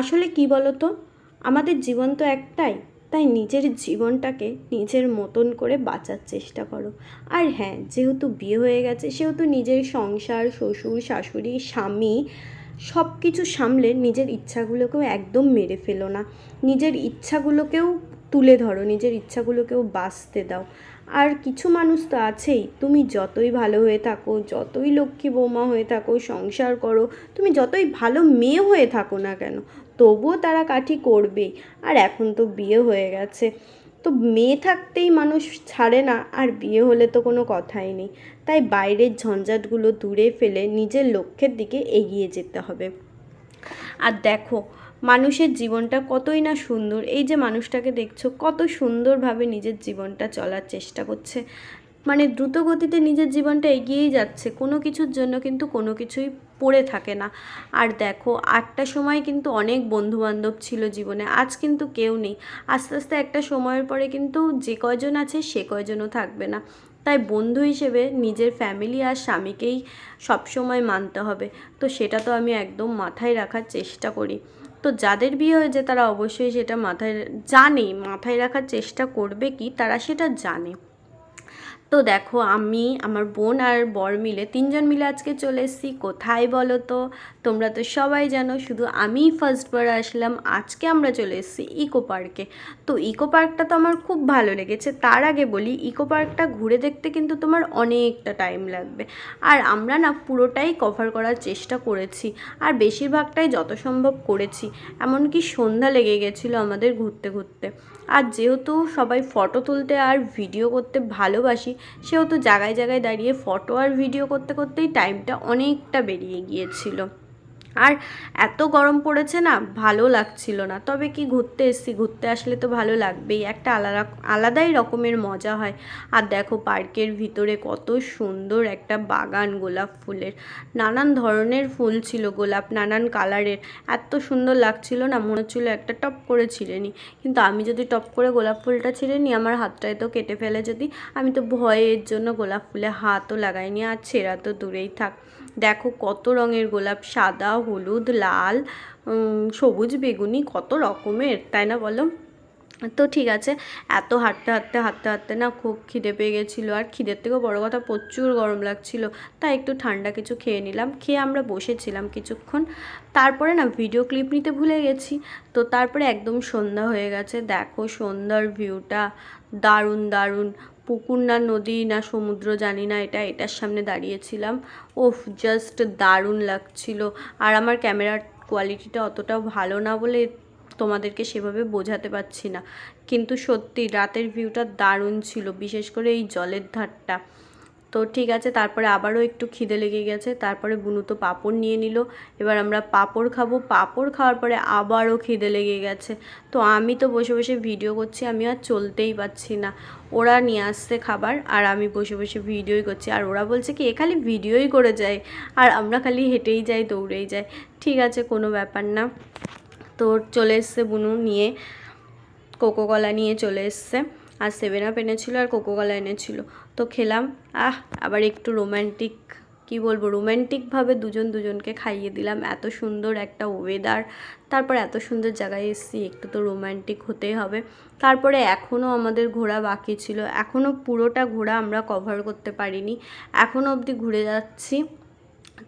আসলে কি বলো তো আমাদের জীবন তো একটাই, তাই নিজের জীবনটাকে নিজের মতন করে বাঁচার চেষ্টা করো। আর হ্যাঁ যেহেতু বিয়ে হয়ে গেছে, সেহেতু নিজের সংসার, শ্বশুর, শাশুড়ি, স্বামী সব কিছু সামলে নিজের ইচ্ছাগুলোকেও একদম মেরে ফেলো না। নিজের ইচ্ছাগুলোকেও তুলে ধরো, নিজের ইচ্ছাগুলোকেও বাঁচতে দাও। আর কিছু মানুষ তো আছেই, তুমি যতই ভালো হয়ে থাকো, যতই লক্ষ্মী বৌমা হয়ে থাকো, সংসার করো, তুমি যতই ভালো মেয়ে হয়ে থাকো না কেন, তবুও তারা কাঠি করবেই। আর এখন তো বিয়ে হয়ে গেছে, তো মেয়ে থাকতেই মানুষ ছাড়ে না, আর বিয়ে হলে তো কোনো কথাই নেই। তাই বাইরের ঝঞ্ঝাটগুলো দূরে ফেলে নিজের লক্ষ্যের দিকে এগিয়ে যেতে হবে। আর দেখো মানুষের জীবনটা কতই না সুন্দর, এই যে মানুষটাকে দেখছ কত সুন্দরভাবে নিজের জীবনটা চলার চেষ্টা করছে। মানে দ্রুত গতিতে নিজের জীবনটা এগিয়েই যাচ্ছে, কোনো কিছুর জন্য কিন্তু কোনো কিছুই পড়ে থাকে না। আর দেখো আটটার সময় কিন্তু অনেক বন্ধুবান্ধব ছিল জীবনে, আজ কিন্তু কেউ নেই। আস্তে আস্তে একটা সময়ের পরে কিন্তু যে কয়জন আছে সে কয়জনও থাকবে না। তাই বন্ধু হিসেবে নিজের ফ্যামিলি আর স্বামীকেই সবসময় মানতে হবে। তো সেটা তো আমি একদম মাথায় রাখার চেষ্টা করি। তো যাদের বিয়ে হয়েছে তারা অবশ্যই সেটা মাথায় জানে, মাথায় রাখার চেষ্টা করবে কি তারা সেটা জানে। তো দেখো আমি, আমার বোন আর বর মিলে তিনজন মিলে আজকে চলে এসেছি। কোথায় বলো তো? তোমরা তো সবাই জানো, শুধু আমিই ফার্স্টবার আসলাম। আজকে আমরা চলে এসেছি ইকো পার্কে তো ইকো পার্কটা তো আমার খুব ভালো লেগেছে। তার আগে বলি ইকো পার্কটা ঘুরে দেখতে কিন্তু তোমার অনেকটা টাইম লাগবে। আর আমরা না পুরোটাই কভার করার চেষ্টা করেছি। আর বেশিরভাগটাই যত সম্ভব করেছি। এমনকি সন্ধ্যা লেগে গেছিল আমাদের ঘুরতে ঘুরতে। আর যেহেতু সবাই ফটো তুলতে আর ভিডিও করতে ভালোবাসি সেহেতু জায়গায় জায়গায় দাঁড়িয়ে ফটো আর ভিডিও করতে করতেই টাইমটা অনেকটা বেরিয়ে গিয়েছিল। আর এত গরম পড়েছে না, ভালো লাগছিল না। তবে কি ঘুরতে এসছি? ঘুরতে আসলে তো ভালো লাগবেই। একটা আলাদা, আলাদাই রকমের মজা হয়। আর দেখো পার্কের ভিতরে কত সুন্দর একটা বাগান গোলাপ ফুলের। নানান ধরনের ফুল ছিল গোলাপ, নানান কালারের। এত সুন্দর লাগছিল না, মনে হচ্ছিল একটা টপ করে ছিঁড়ে নিই। কিন্তু আমি যদি টপ করে গোলাপ ফুলটা ছিঁড়ে নিই, আমার হাতটায় তো কেটে ফেলে যদি, আমি তো ভয়ের জন্য গোলাপ ফুলে হাতও লাগাইনি। আর ছেঁড়া তো দূরেই থাক। দেখো কত রঙের গোলাপ সাদা হলুদ, লাল সবুজ, বেগুনি, কত রকমের, তাই না বলো? তো ঠিক আছে, এত হাঁটতে হাঁটতে হাঁটতে হাঁটতে না খুব খিদে পেয়ে গেছিল। আর খিদের থেকেও বড়ো কথা, প্রচুর গরম লাগছিল। তাই একটু ঠান্ডা কিছু খেয়ে নিলাম, খেয়ে আমরা বসেছিলাম কিছুক্ষণ। তারপরে না ভিডিও ক্লিপ নিতে ভুলে গেছি। তো তারপরে একদম সন্ধ্যা হয়ে গেছে। দেখো সন্ধ্যার ভিউটা দারুণ দারুণ। পুকুর না নদী না সমুদ্র, জানি না এটা, এটার সামনে দাঁড়িয়েছিলাম। ওফ জাস্ট দারুণ লাগছিল। আর আমার ক্যামেরার কোয়ালিটিটা অতটাও ভালো না বলে তোমাদেরকে সেভাবে বোঝাতে পারছি না। কিন্তু সত্যি, রাতের ভিউটা দারুণ ছিল, বিশেষ করে এই জলের ধারটা। তো ঠিক আছে, তারপরে আবারও একটু খিদে লেগে গেছে, তারপরে বুনু তো পাঁপড় নিয়ে নিল। এবার আমরা পাঁপড় খাব। পাঁপড় খাওয়ার পরে আবারও খিদে লেগে গেছে। তো আমি তো বসে বসে ভিডিও করছি, আমি আর চলতেই পারছি না। ওরা নিয়ে আসছে খাবার, আর আমি বসে বসে ভিডিওই করছি। আর ওরা বলছে কি, এ খালি ভিডিওই করে যায়, আর আমরা খালি হেঁটেই যাই, দৌড়েই যাই। ঠিক আছে, কোনো ব্যাপার না। তো চলে এসছে বুনু নিয়ে কোকো কলা নিয়ে চলে এসছে। আর সেভেন আপ এনেছিলো আর কোকো কলা এনেছিলো। তো খেলাম, আহ, আবার একটু রোম্যান্টিক কি বলব রোম্যান্টিকভাবে দুজন দুজনকে খাইয়ে দিলাম। এত সুন্দর একটা ওয়েদার তারপর এত সুন্দর জায়গায় এসেছি, একটু তো রোম্যান্টিক হতেই হবে। তারপরে এখনও আমাদের ঘোরা বাকি ছিল। এখনও পুরোটা ঘোরা আমরা কভার করতে পারিনি। এখনও অবধি ঘুরে যাচ্ছি।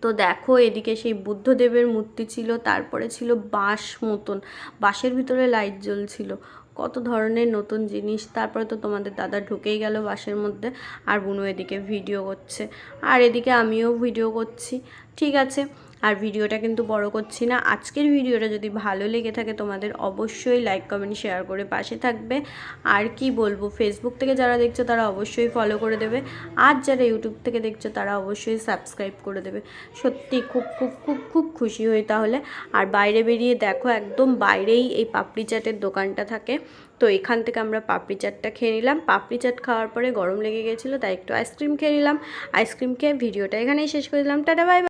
তো দেখো, এদিকে সেই বুদ্ধদেবের মূর্তি ছিল, তারপরে ছিল বাঁশ মতন। বাঁশের ভিতরে লাইট জ্বলছিল। কত ধরনের নতুন জিনিস, তারপরে তো তোমাদের দাদা ঢুকেই গেল বাসের মধ্যে, আর বুনু এদিকে ভিডিও করছে। আর এদিকে আমিও ভিডিও করছি। ঠিক আছে আর ভিডিওটা কিন্তু বড় করছি না। আজকের ভিডিওটা যদি ভালো লেগে থাকে, তোমাদের অবশ্যই লাইক কমেন্ট শেয়ার করে পাশে থাকবে। আর কি বলব ফেসবুক থেকে যারা দেখছ, তারা অবশ্যই ফলো করে দেবে। আর যারা ইউটিউব থেকে দেখছ, তারা অবশ্যই সাবস্ক্রাইব করে দেবে। সত্যি খুব খুব খুব খুব খুশি হই তাহলে। আর বাইরে বেরিয়ে দেখো, একদম বাইরেই এই পাপড়ি চাটের দোকানটা থাকে। তো এখান থেকে আমরা পাপড়ি চাটটা খেয়ে নিলাম। পাপড়ি চাট খাওয়ার পরে গরম লেগে গেছিল, তাই একটু আইসক্রিম খেয়ে নিলাম। আইসক্রিম খেয়ে ভিডিওটা এখানেই শেষ করে দিলাম। Tata bye